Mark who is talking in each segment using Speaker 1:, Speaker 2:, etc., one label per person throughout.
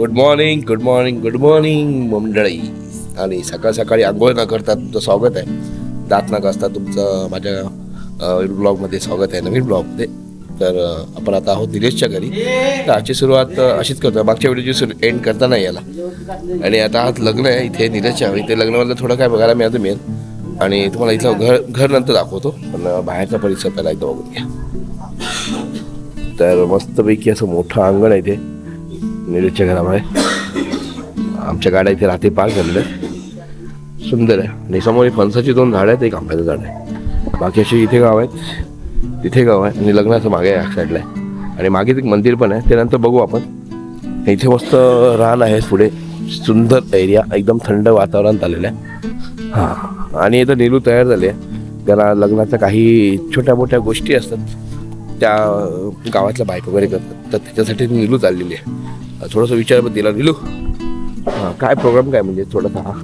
Speaker 1: Good morning good morning good morning मंडळी. आणि सकाळ सकाळी आंघोळ न करता तुमचं स्वागत आहे. दात न घासता तुमचं माझ्या ब्लॉगमध्ये स्वागत आहे नवीन ब्लॉगमध्ये तर आपण आता आहोत निलेशच्या घरी. तर आजची सुरुवात अशीच करतो. मागच्या व्हिडिओची सुरू एंड करता नाही याला. आणि आता आज लग्न आहे इथे निलेशच्या घरी. ते लग्नामधलं थोडं काय बघायला मिळतं मिळेल. आणि तुम्हाला इथलं घर घर नंतर दाखवतो. पण बाहेरचा परिसर पहिला एकदा बघून घ्या. तर मस्तपैकी असं मोठं अंगण आहे इथे. निलेशच्या घरामध्ये आमच्या गाड्या इथे रात्री पार्क झालेल्या आहेत. सुंदर आहे. आणि समोर एक फणसाची दोन झाडं आहेत एक आंब्याचं झाड आहे. बाकी असे इथे गाव आहेत तिथे गाव आहे आणि लग्नाचं मागे आहे साईडला आहे. आणि मागेच एक मंदिर पण आहे. त्यानंतर बघू आपण. इथे मस्त रान आहे पुढे. सुंदर एरिया. एकदम थंड वातावरणात आलेलं आहे. हां. आणि इथं नेलू तयार झाली आहे. त्याला लग्नाच्या काही छोट्या मोठ्या गोष्टी असतात. त्या गावातल्या बाईक वगैरे करतात. तर त्याच्यासाठी नेलू चाललेली आहे. थोडंसं विचार पण दिला. नीलू हां काय प्रोग्राम काय म्हणजे थोडासा हा?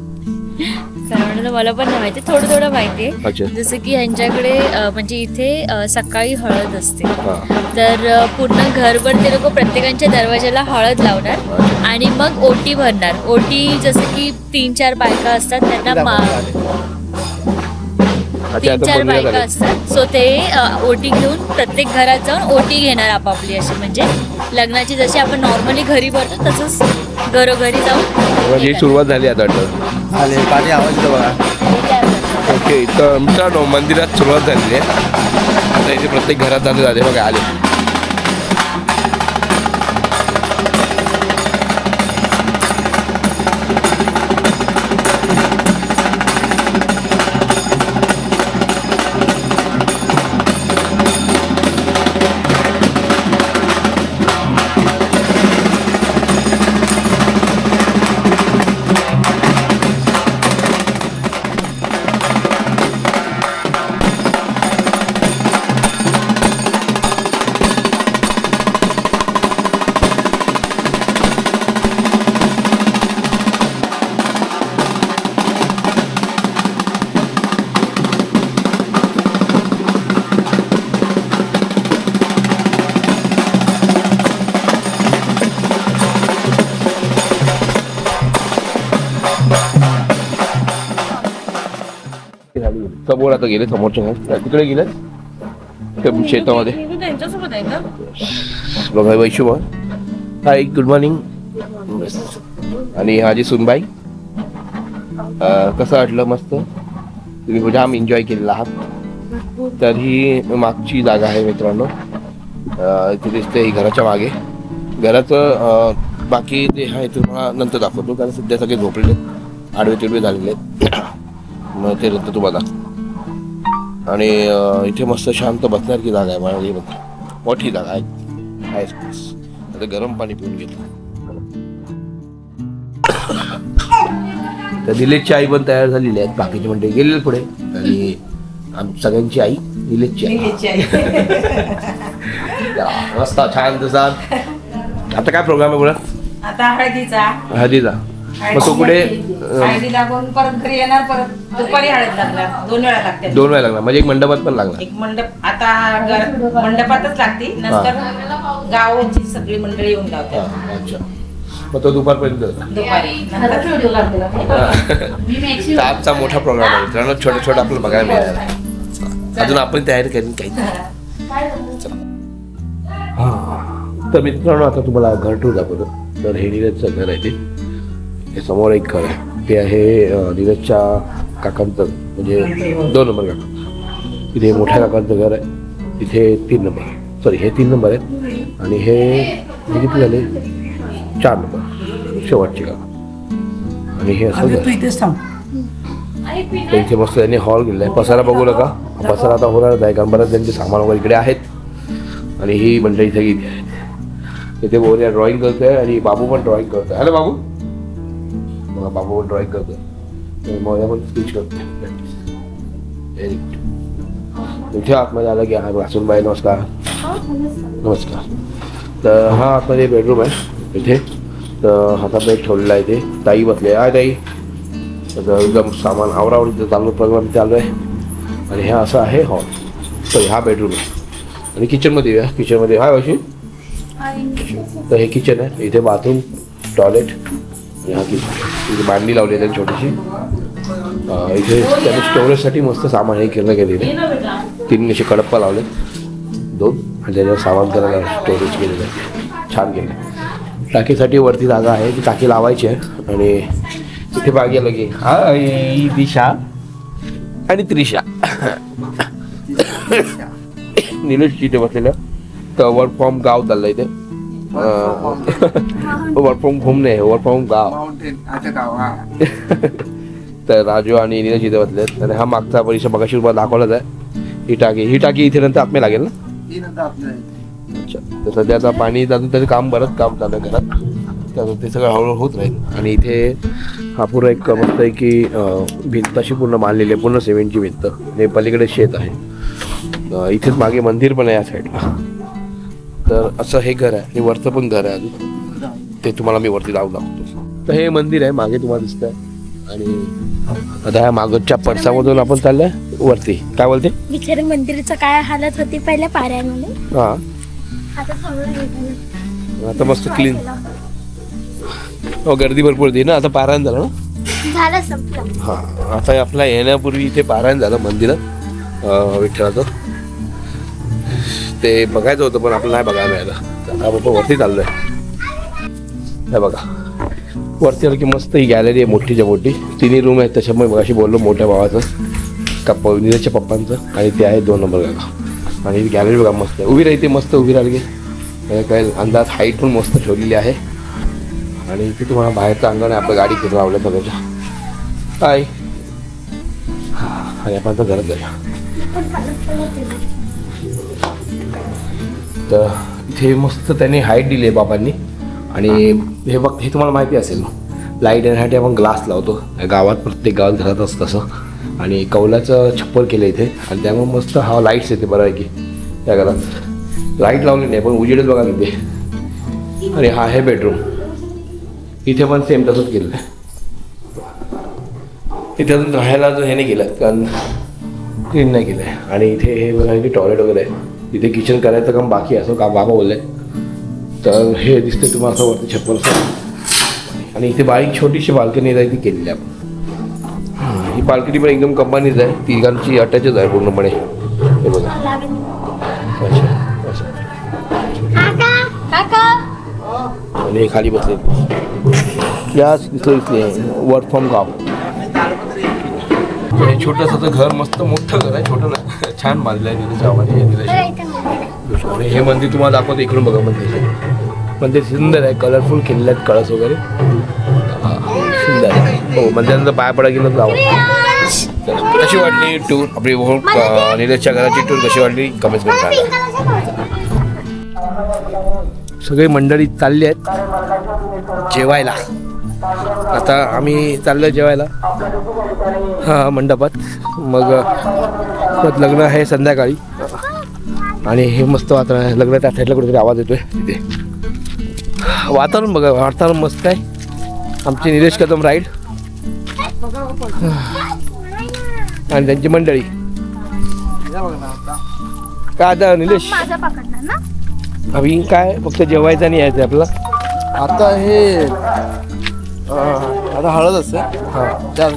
Speaker 2: तर मला पण नाही माहिती थोडं थोडं माहिती आहे. जसं की ह्यांच्याकडे अं, म्हणजे इथे अं, सकाळी हळद असते.
Speaker 1: हां.
Speaker 2: तर अं, पूर्ण घरभर ते लोक प्रत्येकांच्या दरवाजाला हळद लावणार आणि मग ओटी भरणार. ओटी जसं की तीन चार बायका असतात त्यांना मा तीन चार बायका. असतात. सो ते ओटी घेऊन प्रत्येक घरात जाऊन ओटी घेणार आपापली अशी. म्हणजे लग्नाची जशी आपण नॉर्मली घरी भरतो तसंच घरोघरी जाऊन
Speaker 1: म्हणजे ही सुरुवात झाली आता
Speaker 3: पाणी आवाज
Speaker 1: ओके तर मित्रांनो मंदिरात सुरुवात झालेली आहे. आता इथे प्रत्येक घरात झाले झाले बघा आले. समोर आता गेले समोरच्या घरात तिकडे गेले. शेतामध्ये.
Speaker 2: त्यांच्यासोबत आहे का
Speaker 1: बघा. वैशू हाय गुड मॉर्निंग आणि हाजी सुनबाई. कसं वाटलं मस्त? तुम्ही जाम एन्जॉय केलेला आहात. तर ही मागची जागा आहे मित्रांनो. अं, इथे दिसते ही घराच्या मागे. घराचं बाकी ते आहे तुम्हाला नंतर दाखवतो कारण सध्या सगळे झोपलेले आहेत. आडवे तिडवे झालेले आहेत. मग ते नंतर तुम्हाला दाखवतो. आणि इथे मस्त शांत बसण्यासारखी जागा आहे माझी मोठी जागा आहे. आता गरम पाणी पिऊन घेतो. तर निलेशची आई पण तयार झालेली आहेत. बाकीचे म्हणजे गेलेले पुढे. आणि आम सगळ्यांची आई निलेशची आई. मस्त छान दिसतात आता काय प्रोग्राम आहे बोला
Speaker 4: आता हळदीचा.
Speaker 1: हळदीचा. मग तो कुठे अं,
Speaker 4: हळदी लागून परत घरी येणार परत दुपारी हळद लागणार दोन वेळा लागते
Speaker 1: दोन वेळा लागणार म्हणजे एक मंडपात पण लागणार
Speaker 4: एक मंडप आता घर मंडपातच लागते. नंतर गावाची सगळी मंडळी येऊन
Speaker 1: हा,
Speaker 4: लावतात
Speaker 1: अच्छा. मग तो दुपारपर्यंत.
Speaker 4: दुपारी. नंतर
Speaker 1: आजचा मोठा प्रोग्राम आहे. मित्रांनो छोटं छोटं आपल्याला बघायला मिळालं. आहे अजून आपण तयारी करेन काही. तर मित्रांनो आता तुम्हाला घर टूर दाखवतो. तर हे नीरजचं घर आहे ते. हे समोर एक घर आहे. ते आहे नीरजच्या काकांचं म्हणजे दोन नंबर काका. इथे मोठ्या काकांचं घर आहे. इथे तीन नंबर सॉरी हे तीन नंबर आहेत. आणि हे किती झाले? चार नंबर. शेवटचे काका. आणि हे असं घर
Speaker 3: तू इथेच थांब.
Speaker 1: तर इथे मस्त त्यांनी हॉल गेलेला आहे. पसारा बघू नका. पसारा आता होणारच आहे कारण बरंच त्यांचे सामान वगैरे इकडे आहेत. आणि ही मंडळी सगळी इथे आहेत इथे बोरिया ड्रॉइंग करतोय आणि बाबू पण ड्रॉइंग करतोय. हॅलो बाबू. बघा बाबू ड्रॉइंग करतोय तर मोर्या पण स्पीच व्हेरी गुड इथे आतमध्ये आलं की हा वासूनबाई नमस्कार नमस्कार तर हा आतमध्ये बेडरूम आहे इथे तर हातात एक ठेवलेला आहे इथे ताई बसले आहे ताई तर एकदम सामान आवरावरीचं चालू प्रोग्राम चालू आहे आणि हे असं आहे हॉल सॉरी हा बेडरूम आहे आणि किचनमध्ये येऊया किचनमध्ये हाय अशी तर हे किचन आहे इथे बाथरूम टॉयलेट मांडणी लावली आहे छोटीशी. इथे त्याने स्टोरेजसाठी मस्त सामान हे केलं गेलेलं तीन असे कडप्पा लावले. दोन. आणि त्याच्यावर सामान करायला स्टोरेज केलेलं आहे. छान केलं आहे. टाकीसाठी वरती जागा आहे ती टाकी लावायची आहे. आणि इथे बागे लगे. हा दिशा. आणि त्रिशा. निलेश तिथे बसलेलं. तर वर्क फ्रॉम गाव चाललं आहे इथे. वर्क फ्रॉम होम नाही वर्क फ्रॉम गाव.
Speaker 3: माउंटेन अच्छा गाव हा.
Speaker 1: तर राजू आणि निलेश इथे बसलेत. आणि हा मागचा परिसर बघाशी तुम्हाला दाखवलाच आहे. ही टाकी ही टाकी इथे नंतर आत्मे लागेल ना?
Speaker 3: ही
Speaker 1: अच्छा. तर सध्या आता पाणी अजून त्याचं काम बरंच काम चालू घरात. त्यामुळे ते सगळं हळूहळू होत राहील. आणि इथे हा पूर्ण एक मस्त आहे की भिंत अशी पूर्ण बांधलेली आहे पूर्ण सिमेंटची भिंत. आणि पलीकडे शेत आहे. इथेच मागे मंदिर पण आहे या साईडला तर असं हे घर आहे आणि वरचं पण घर आहे अजून. ते तुम्हाला मी वरती लावून दाखवतो. तर हे मंदिर आहे मागे तुम्हाला दिसतंय. आणि आता ह्या मागच्या पडसामधून आपण चाललोय वरती. काय बोलते?
Speaker 5: बिचारे मंदिराचं काय हालत होती पहिल्या पाऱ्यांमध्ये?
Speaker 1: हां.
Speaker 5: आता चांगलं झालं.
Speaker 1: आता मस्त क्लीन हो गर्दी भरपूर होती ना आता पारायण झालं ना?
Speaker 5: झालं
Speaker 1: हा आता आपला येण्यापूर्वी इथे पारायण झालं मंदिरात विठ्ठलाचं. ते बघायचं होतं पण आपलं नाही बघायला मिळालं. तर आपण वरती चाललोय. हे बघा. वरती आलं की मस्त ही गॅलरी आहे मोठीच्या मोठी. तिन्ही रूम आहेत त्याच्यामुळे मग अशी बोललो मोठ्या भावाचं का नीरजच्या पप्पांचं आणि ते आहे दोन नंबर गागा आणि गॅलरी बघा मस्त. आहे उभी राहते मस्त उभी राहिली की काय अंदाज हाईट पण मस्त ठेवलेली आहे. आणि इथे तुम्हाला बाहेरचं अंगण आहे आपल्या गाडी फिरून आवडलं सगळ्याच्या. काय आणि आपण आता घरात जाऊया. तर इथे मस्त त्यांनी हाईट दिली आहे बाबांनी. आणि हे. बघ हे तुम्हाला माहिती असेल लाइट येण्यासाठी आपण ग्लास लावतो. गावात प्रत्येक गावात घरात असतं तसं. आणि कौलाचं छप्पर केलं इथे. आणि त्यामुळे मस्त हा लाईट्स येते बरं की त्या घरात. लाइट लावली नाही पण उजेडच बघा किती आणि हा आहे बेडरूम इथे पण सेम तसंच केलं आहे इथे अजून राहायला अजून हे नाही केलं कारण क्लीन नाही केलं आहे आणि इथे हे बघा इथे टॉयलेट वगैरे आहे. इथे किचन करायचं काम बाकी असं का बाबा बोलले. तर हे दिसते तुम्हाला असं वरती छप्पर असं. आणि इथे बारीक छोटीशी बाल्कनी आहे ती केलेली आहे. आपण हां, बाल्कनी पण एकदम कंपनीच आहे. तिघांची अटॅचच आहे पूर्णपणे. हे बघा. अच्छा अच्छा.
Speaker 5: काका!
Speaker 1: आणि खाली बसले याच दिसलं दिसले वर्क फ्रॉम गाव हे छोटंसं घर मस्त मोठं घर आहे छोटं नाही. छान बांधलं आहे तिथे गावाने आणि हे मंदिर तुम्हाला दाखवतो इकडून बघा मंदिर. मंदिर सुंदर आहे कलरफुल केलेले आहेत कळस वगैरे. सुंदर आहे. हो मंदिरानंतर पाय पडा गेलं जावं. कशी वाटली टूर आपली हो, अं, नीरजच्या घराची टूर कशी वाटली? कमेंट करून सांगा. सगळी मंडळी चालली आहेत जेवायला. आता आम्ही चाललो जेवायला. हां मंडपात. मग परत लग्न आहे संध्याकाळी. आणि हे मस्त वातावरण आहे. लग्न त्या साईडला कुठेतरी आवाज येतोय तिथे. वातावरण बघा वातावरण मस्त आहे. आमची निलेश कदम राईड आणि त्यांची मंडळी. काय आता निलेश? अभि काय फक्त जेवायचं नाही यायचं आपलं
Speaker 3: आता हे आता हळद असते.
Speaker 1: हां.
Speaker 3: त्या-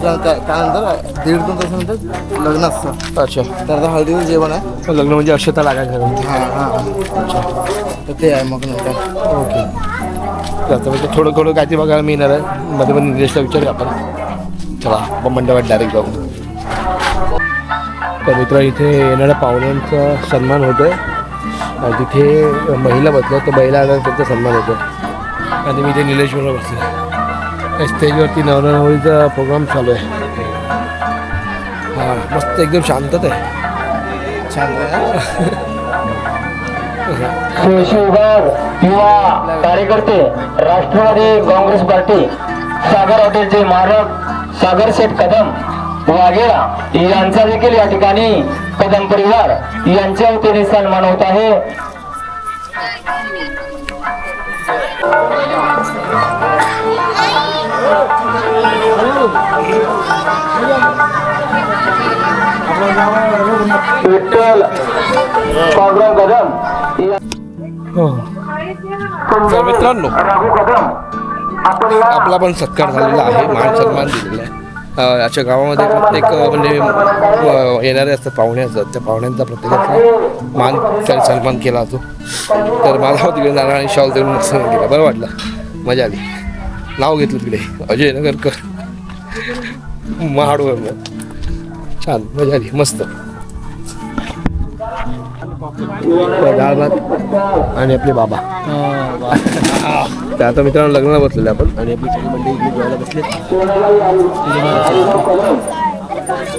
Speaker 3: त्यानंतर दीड दोन तासानंतर लग्न असतं.
Speaker 1: अच्छा.
Speaker 3: तर आता हळदीचं जेवण आहे.
Speaker 1: लग्न म्हणजे अक्षता लागायचं
Speaker 3: हां हां. तर ते आहे मग नंतर.
Speaker 1: ओके. त्याचं म्हणजे थोडं थोडं काय ते बघायला मिळणार आहे. मध्ये मध्ये निलेशला विचारूया आपण. चला आपण मंडपात डायरेक्ट जाऊ. तर मित्र इथे येणाऱ्या पाहुण्यांचा सन्मान होतोय. आणि तिथे महिला बसल्या तर महिला आल्यावर त्यांचा सन्मान होतो आणि मी ते निलेश बरोबर बसले स्टेजवरती नवरनवरीचा प्रोग्राम चालू आहे हां मस्त एकदम शांतता आहे
Speaker 3: छान आहे
Speaker 6: शिवगाव युवा कार्यकर्ते राष्ट्रवादी काँग्रेस पार्टी सागर हॉटेलचे मालक सागर शेठ कदम वाघेळा यांचा देखील या ठिकाणी कदम परिवार यांच्या वतीने सन्मान होत आहे. विठ्ठल पांडुरंग कदम या-
Speaker 1: हो. तर मित्रांनो आपला पण सत्कार झालेला आहे मान सन्मान दिलेला आहे. अं, याच्या गावामध्ये प्रत्येक म्हणजे येणारे असतात पाहुणे असतात. त्या पाहुण्यांचा प्रत्येकाचा मान सन- सन्मान केला जातो. तर माझा तिकडे नारळ आणि शॉल देऊन मस्त केला बरं वाटलं. मजा आली. नाव घेतलं तिकडे. अजय नगरकर महाडवर छान मजा आली मस्त. डाळ भात आणि आपले बाबा. तर आता मित्रांनो लग्नाला बसलेले आपण. आणि आपली सगळी मंडळी इकडे जेवायला बसले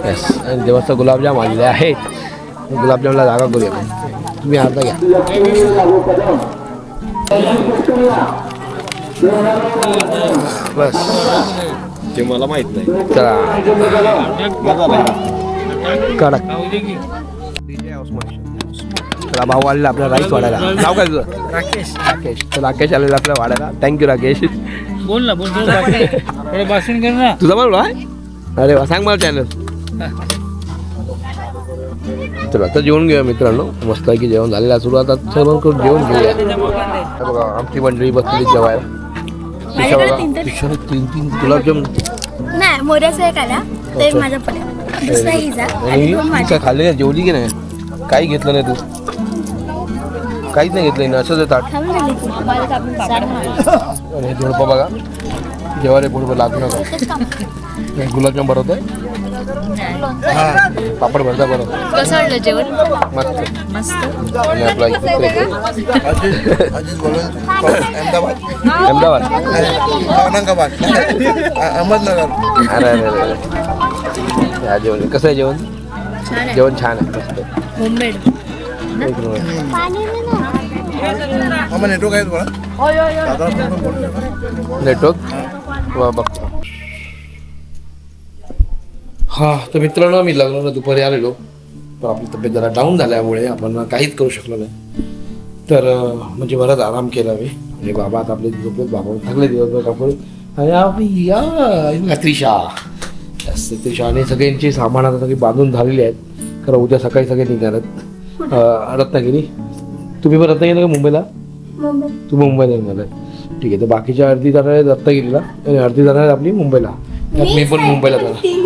Speaker 1: येस आणि देवाचा गुलाबजाम आलेले आहेत. गुलाबजामला जागा करूया तुम्ही अर्धा घ्या. बस.
Speaker 7: ते मला माहीत नाही.
Speaker 1: चला. कडक. चला भाऊ आलेला आपला राईस वाढायला. नाव काय तुझं? राकेश. राकेश. तर राकेश आलेला आपल्या वाढायला. Thank you Rakesh.
Speaker 8: बोल ना बोल भाषण कर ना.
Speaker 1: तुझा आहे अरे वा सांग मला चॅनल चला आता जेवण घेऊया मित्रांनो. मस्त आहे की जेवण झालेलं आहे. सुरू आता सर्व करून जेवण घेऊया. बघा आमची मंडळी बसलेली जेवायला. बघा.
Speaker 5: तीन
Speaker 1: तीन तीन. गुलाबजाम
Speaker 5: नाही मोऱ्याचा एक आला. तो एक माझा पण आहे. दुसरा हिजा. आणि
Speaker 1: आणि
Speaker 5: दोन माझे
Speaker 1: तिच्या खाल्ले जेवली की नाही? काही घेतलं नाही तू. काहीच नाही घेतलं असंच आहे ताट.
Speaker 5: खाऊन झाली ती.
Speaker 1: आणि हे झोडपं बघा. जेवारे पुढे लागू नका. हे गुलाबजाम भरवत आहे पापड भरता बरं.
Speaker 2: कसं वाटलं जेवण?
Speaker 1: मस्त. आणि आपला
Speaker 3: अहमदाबाद
Speaker 1: अहमदाबाद.
Speaker 3: औरंगाबाद. अहमदनगर.
Speaker 1: अरे अरे अरे. जेवण. कसं आहे जेवण?
Speaker 2: छान आहे.
Speaker 1: जेवण छान आहे. मस्त.
Speaker 2: होममेड
Speaker 1: एक नंबर.
Speaker 3: आम्हाला नेटवर्क आहे थोडा
Speaker 1: नेटवर्क वा बघतो. हा तर मित्रांनो मी लग्नाला दुपारी आलेलो. पण आपली तब्येत जरा डाऊन झाल्यामुळे आपण काहीच करू शकलो नाही. तर म्हणजे बराच आराम केला मी. आणि बाबा आता आपले झोपलेत बाबा थकले दिवसभर आणि आम्ही या त्रिशा. जास्त त्रिशा आणि सगळ्यांची सामान आता सगळी बांधून झालेली आहेत. कारण उद्या सकाळी सगळे निघणार रत्नागिरी. तुम्ही पण रत्नागिरी का मुंबईला?
Speaker 5: मुंबई.
Speaker 1: तुम्ही मुंबईला आहे. ठीक आहे तर बाकीच्या अर्धी जाणार आहेत रत्नागिरीला. आणि अर्धी जाणार आहेत आपली मुंबईला. त्यात मी पण मुंबईला जाणार.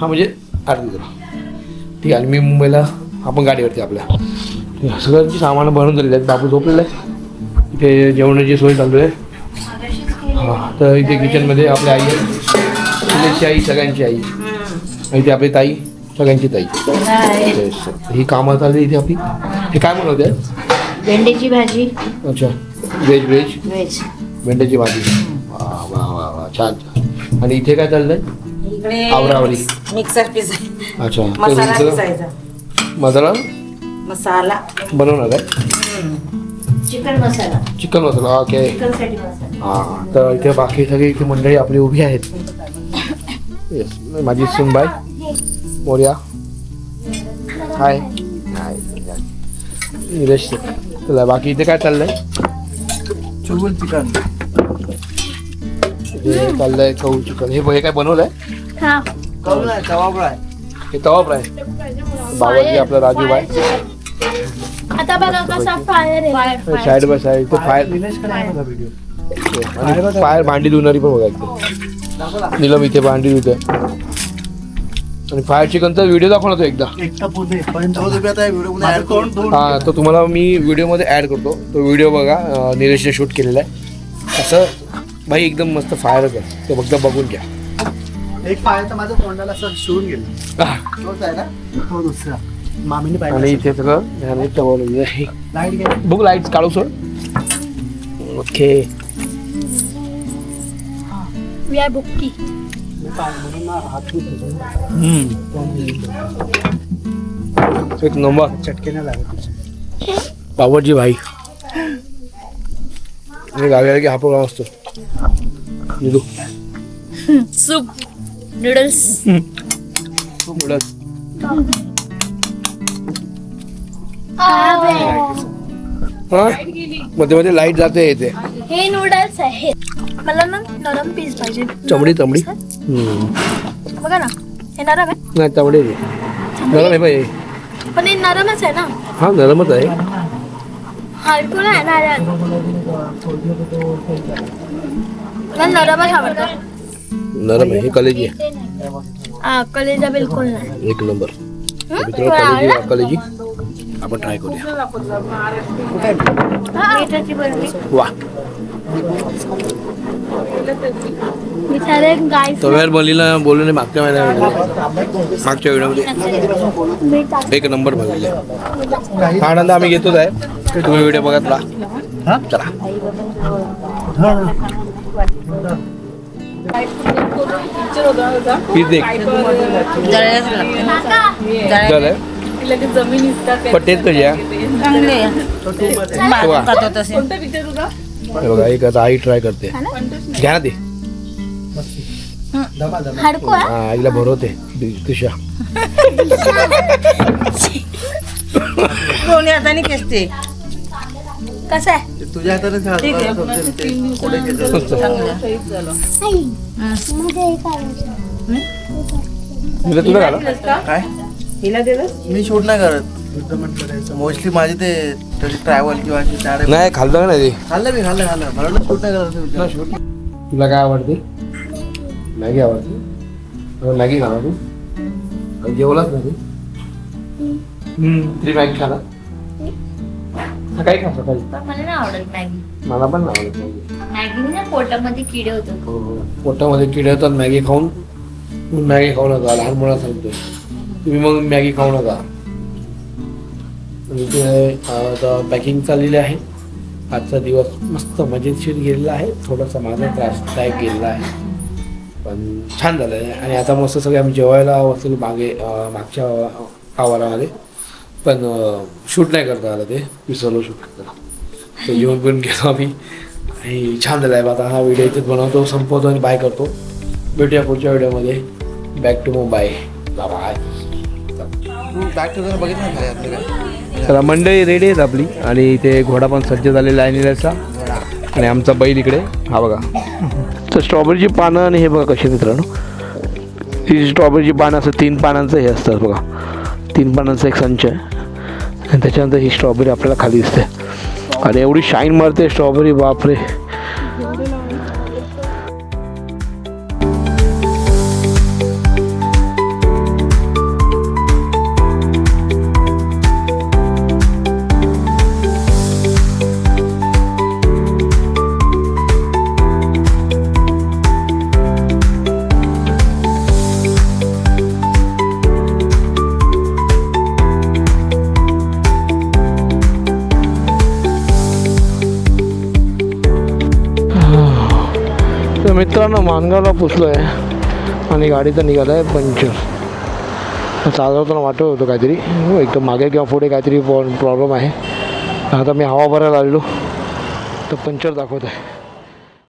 Speaker 1: हा म्हणजे अर्धी जण ठीक आहे मी मुंबईला आपण गाडीवरती आपल्या. सगळ्यांची सामानं भरून झालेली आहेत बाबू झोपलेला आहे इथे जेवणाची सोय चालू आहे. हां तर इथे किचनमध्ये आपली आई आहे. आई सगळ्यांची आई. इथे आपली ताई सगळ्यांची ताई. ही कामं चालली इथे आपली. हे काय बनवते
Speaker 4: भेंडीची भाजी.
Speaker 1: अच्छा. व्हेज व्हेज
Speaker 4: व्हेज
Speaker 1: भेंड्याची भाजी. वा वा वा वा. छान छान. आणि इथे काय चाललंय?
Speaker 4: इकडे
Speaker 1: आवरावरी.
Speaker 4: मिक्सर पिसा
Speaker 1: अच्छा
Speaker 4: मसाला
Speaker 1: तुमचं?
Speaker 4: पिसायचा
Speaker 1: मसाला?
Speaker 4: मसाला.
Speaker 1: बनवणार आहे?
Speaker 4: Chicken masala.
Speaker 1: Chicken masala okay.
Speaker 4: चिकनसाठी masala.
Speaker 1: हा तर इथे बाकी सगळी इथे मंडळी आपली उभी आहेत. येस माझी सुनबाई. मोर्या. हाय हाय निलेश चला बाकी इथे काय चाललंय?
Speaker 3: चिकन.
Speaker 1: चाललंय कऊ चिकन. हे हे काय बनवलंय?
Speaker 5: हा
Speaker 3: आहे आहे
Speaker 1: हे तवा फ्राय बाबाजी आपला राजूबाई
Speaker 5: आता बघा कसा फायर आहे.
Speaker 1: साईड बाय साईड ते फायर. आणि फायर भांडी धुणारी पण बघा इथे. निलम इथे भांडी धुते. आणि फायर चिकनचा व्हिडिओ दाखवला तो एकदा. हा तो तुम्हाला मी व्हिडिओमध्ये ॲड करतो. तो व्हिडिओ बघा अं, निलेशने शूट केलेला आहे. असं भाई एकदम मस्त फायरच आहे. ते फक्त बघून घ्या.
Speaker 3: एक पाय तर माझ्या तोंडाला असं शिवून गेलं. तोच आहे ना तो दुसरा. मामीने
Speaker 1: आणि
Speaker 3: पाहिजे
Speaker 1: इथे सगळं आहे.
Speaker 3: लाइट घ्या.
Speaker 1: बुक लाइट काढू सोड. ओके.
Speaker 5: वी आर बुक्की
Speaker 1: एक नंबर.
Speaker 3: चटके नाही लागत
Speaker 1: बाबाजी भाई. आणि गावी आले की हा प्रोग्राम असतो.
Speaker 2: सूप. नूडल्स.
Speaker 1: हा? मध्ये मध्ये लाइट जाते येते
Speaker 5: हे नूडल्स आहे मला ना नरम पीस पाहिजे.
Speaker 1: चमडी चमडी. हम्म.
Speaker 5: बघा ना. हे नरम आहे
Speaker 1: नाही चमडी आहे. नरम आहे बाई.
Speaker 5: पण हे नरमच आहे ना.
Speaker 1: हा नरमच आहे.
Speaker 5: हार्डकोर आहे ना यार. मला नरमच आवडतं.
Speaker 1: नरम आहे. हे कलेजी आहे.
Speaker 5: कलेजा बिलकुल नाही.
Speaker 1: एक नंबर. कलेजी? कलेजी आपण ट्राय करूया.
Speaker 5: हा, मिठाची बर्फी
Speaker 1: वा.
Speaker 5: एक गाय
Speaker 1: तव्यावर बनलेला मागच्या महिन्यामध्ये मागच्या व्हिडिओमध्ये
Speaker 5: मीठ टाक.
Speaker 1: एक नंबर बनलेला आहे. हा आनंद आम्ही घेतोच आहे तुम्ही व्हिडिओ बघत राहा. चला. वा. हे बघा एक आता आई ट्राय करते. घ्या ना ते. हा? आईला भरवते. तुषा
Speaker 4: दोन्ही हाताने केसते
Speaker 5: कसं आहे?
Speaker 3: तुझ्या हाताने.
Speaker 1: तुला
Speaker 3: काय
Speaker 4: हिला दिलं
Speaker 3: मी शूट नाही करत. मोस्टली माझे ते ट्रॅव्हल किंवा त्या
Speaker 1: नाही खाल्लं का नाही ते?
Speaker 3: खाल्लं मी खाल्लं खाल्लं. मला वाटलं शूट नाही करत शूट
Speaker 1: तुला काय आवडते? मॅगी आवडते. मॅगी खाणार तू. जेवलाच ना तू? तरी मॅगी खाणार सकाळी खा सकाळी
Speaker 2: पण मला नाही आवडत मॅगी.
Speaker 1: मला पण नाही आवडत मॅगी.
Speaker 2: मॅगी ना पोटामध्ये किडे होतात.
Speaker 1: हो, हो. पोटामध्ये किडे होतात मॅगी खाऊन मग मॅगी खाऊ नका लहान मुला सांगतोय. तुम्ही मग मॅगी खाऊ नका. आणि ते अं, आता पॅकिंग चाललेली आहे. आजचा दिवस मस्त मजेशीर गेलेला आहे. थोडासा माझा त्रासदायक गेलेला आहे. पण छान झालं आहे आणि आता मस्त सगळे आम्ही जेवायला बसलो मागे अं, मागच्या आवारामध्ये पण शूट नाही करता आलं ते. विसरलो शूट करायला ते जेवण पण घेतो आम्ही. आणि छान झालं आहे आता हा व्हिडिओ इथेच बनवतो संपवतो आणि बाय करतो. भेटूया पुढच्या व्हिडिओमध्ये बॅक टू मुंबाई बाय
Speaker 3: तू बॅक टू बघितलं
Speaker 1: चला मंडळी रेडी आहेत आपली. आणि इथे घोडा पण सज्ज झालेला आहे निळ्याचा आणि आमचा बैल इकडे. हा बघा. तर स्ट्रॉबेरीची पानं आणि हे बघा कशी मित्रांनो. ही स्ट्रॉबेरीची पानं असं तीन पानांचं हे असतात बघा. तीन पानांचा एक संच आहे. आणि त्याच्यानंतर ही स्ट्रॉबेरी आपल्याला खाली दिसते. आणि एवढी शाईन मारते स्ट्रॉबेरी बापरे. तर मानगावला पुसलो आहे आणि गाडी तर निघाला आहे पंचर. चालवताना वाटत होतं काहीतरी. हो, एकदम मागे किंवा पुढे काहीतरी प्रॉब्लेम आहे. आता मी हवा भरायला आलेलो. तर पंचर दाखवत आहे